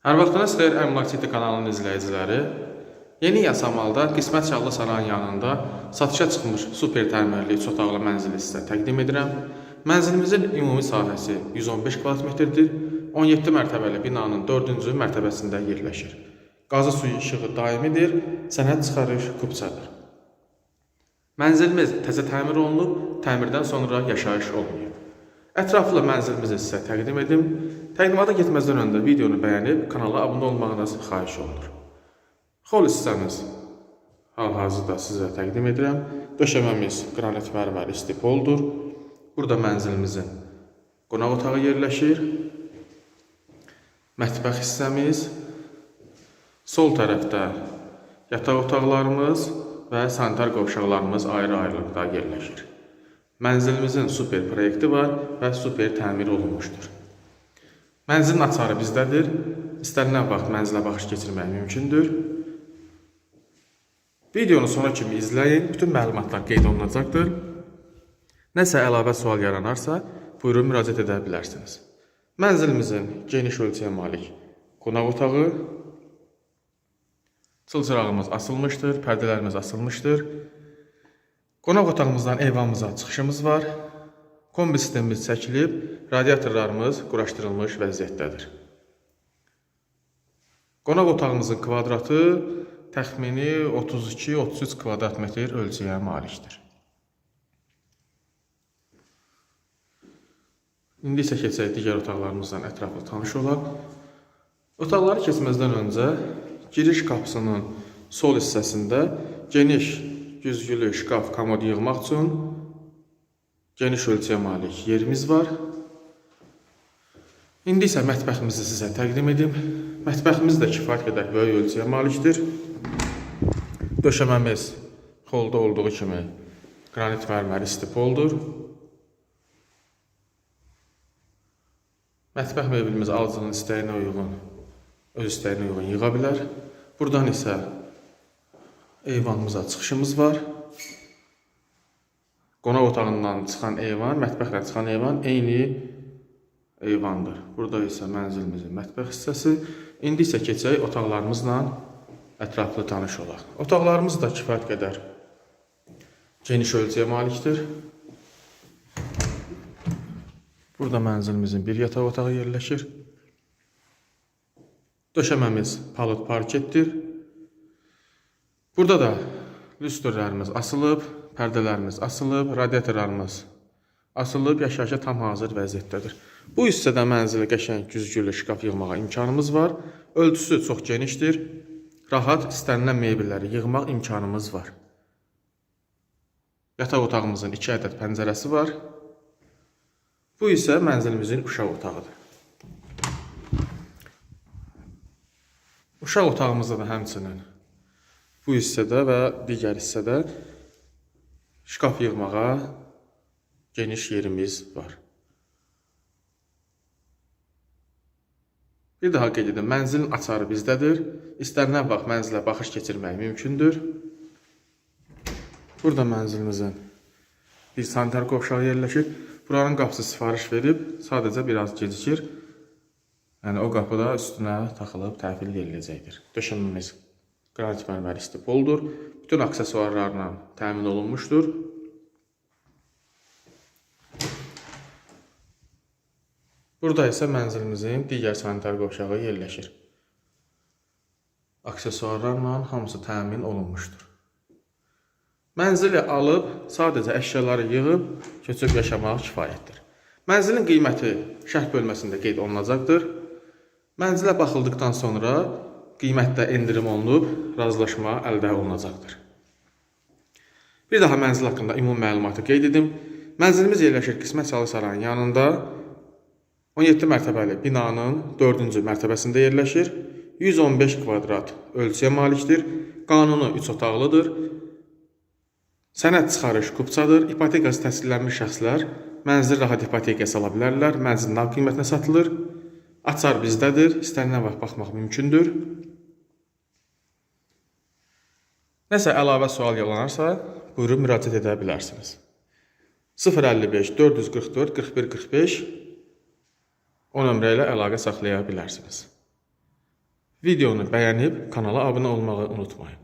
Hər vaxtınız xeyir Əmlak City kanalının izləyiciləri. Yeni Yasamalda Qismət Çağlı Sarayın yanında satışa çıxmış super təmirli 3 otaqlı mənzili sizə təqdim edirəm. Mənzilimizin ümumi sahəsi 115 kvadrat metrdir. 17 mərtəbəli binanın 4-cü mərtəbəsində yerləşir. Qazı suyu işığı daimidir, sənəd çıxarış kupçadır. Mənzilimiz təzə təmir olunub, təmirdən sonra yaşayış olmayıb. Ətraflı mənzilimizi sizə təqdim edim. Təqdimata getməzdən öncə videonu bəyənib kanala abunə olmağınız xahiş olunur. Xol hissəmiz hal-hazırda sizə təqdim edirəm. Döşəməmiz qranit mərmər istipoldur. Burada mənzilimizin qonaq otağı yerləşir. Mətbəx hissəmiz, sol tərəfdə yataq otaqlarımız və sanitar qovşaqlarımız ayrı-ayrılıqda yerləşir. Mənzilimizin super proyekti var və super təmir olunmuşdur. Mənzilin açarı bizdədir. İstənilən vaxt mənzilə baxış keçirmək mümkündür. Videonu sona kimi izləyin. Bütün məlumatlar qeyd olunacaqdır. Nəsə əlavə sual yaranarsa, buyurun müraciət edə bilərsiniz. Mənzilimizin geniş ölçüyə malik qonaq otağı, çılçırağımız asılmışdır, pərdələrimiz asılmışdır. Qonaq otağımızdan eyvanımıza çıxışımız var. Kombi sistemimiz çəkilib, radiatorlarımız quraşdırılmış vəziyyətdədir. Qonaq otağımızın kvadratı təxmini 32-33 kvadrat metr ölçüyə malikdir. İndi isə keçək digər otaqlarımızdan ətraflı tanış olaq. Otaqları keçməzdən öncə giriş qapısının sol hissəsində geniş güzgülü şkaf komod yığmaq üçün geniş ölçüyə malik yerimiz var. İndi isə mətbəximizi sizə təqdim edim. Mətbəximiz də kifayət qədər böyük ölçüyə malikdir. Döşəməmiz holda olduğu kimi qranit mərmər istipoldur. Mətbəx mebelimiz alıcının istəyinə uyğun, öz istəyinə uyğun yığa bilər. Buradan isə eyvanımıza çıxışımız var. Qonaq otağından çıxan eyvan, mətbəxdən çıxan eyvan eyni eyvandır. Burada isə mənzilimizin mətbəx hissəsi. İndi isə keçək otaqlarımızla ətraflı tanış olaq. Otaqlarımız da kifayət qədər geniş ölçüyə malikdir. Burada mənzilimizin bir yataq otağı yerləşir. Döşəməmiz palıd parketdir. Burada da lüstrlərimiz asılıb, pərdələrimiz asılıb, radiatorlarımız asılıb, yaşayışa tam hazır vəziyyətdədir. Bu hissədə mənzilə qəşəng güzgülü şkaf yığmağa imkanımız var. Ölçüsü çox genişdir. Rahat istənilən mebelləri yığmaq imkanımız var. Yataq otağımızın 2 ədəd pəncərəsi var. Bu isə mənzilimizin uşaq otağıdır. Uşaq otağımızda da həmçinin bu hissədə və digər hissədə şkaf yığmağa geniş yerimiz var. Bir daha qeyd edim, mənzilin açarı bizdədir. İstənilən vaxt mənzilə baxış keçirmək mümkündür. Burada mənzilimizin bir sanitar qovşağı yerləşir. Buranın qapısı sifariş verib, sadəcə biraz gecikir. Yəni o qapı da üstünə taxılıb təhvil ediləcəkdir. Döşəməmiz qranit mərmər istipoldur. Bütün aksesuarlarla təmin olunmuşdur. Burada isə mənzilimizin digər sanitar qovşağı yerləşir. Aksesuarlarla hamısı təmin olunmuşdur. Mənzili alıb, sadəcə əşyaları yığıb, köçüb yaşamaq kifayətdir. Mənzilin qiyməti şərh bölməsində qeyd olunacaqdır. Mənzilə baxıldıqdan sonra qiymətdə endirim olunub, razılaşma əldə olunacaqdır. Bir daha mənzil haqqında ümumi məlumatı qeyd edim. Mənzilimiz yerləşir Qismət Çalı Sarayın yanında. 17 mərtəbəli binanın 4-cü mərtəbəsində yerləşir. 115 kvadrat ölçüyə malikdir. Qanunu 3 otaqlıdır. Sənəd çıxarış kupçadır. İpotekası təsdiqlənmiş şəxslər mənzil rahat ipotekaya sala bilərlər. Mənzil nağd qiymətinə satılır. Açar bizdədir. İstənilən vaxt baxmaq mümkündür. Nəsə əlavə sual yaranarsa, buyurun müraciət edə bilərsiniz. 055 444 41 45 o nömrə ilə əlaqə saxlaya bilərsiniz. Videonu bəyənib kanala abunə olmağı unutmayın.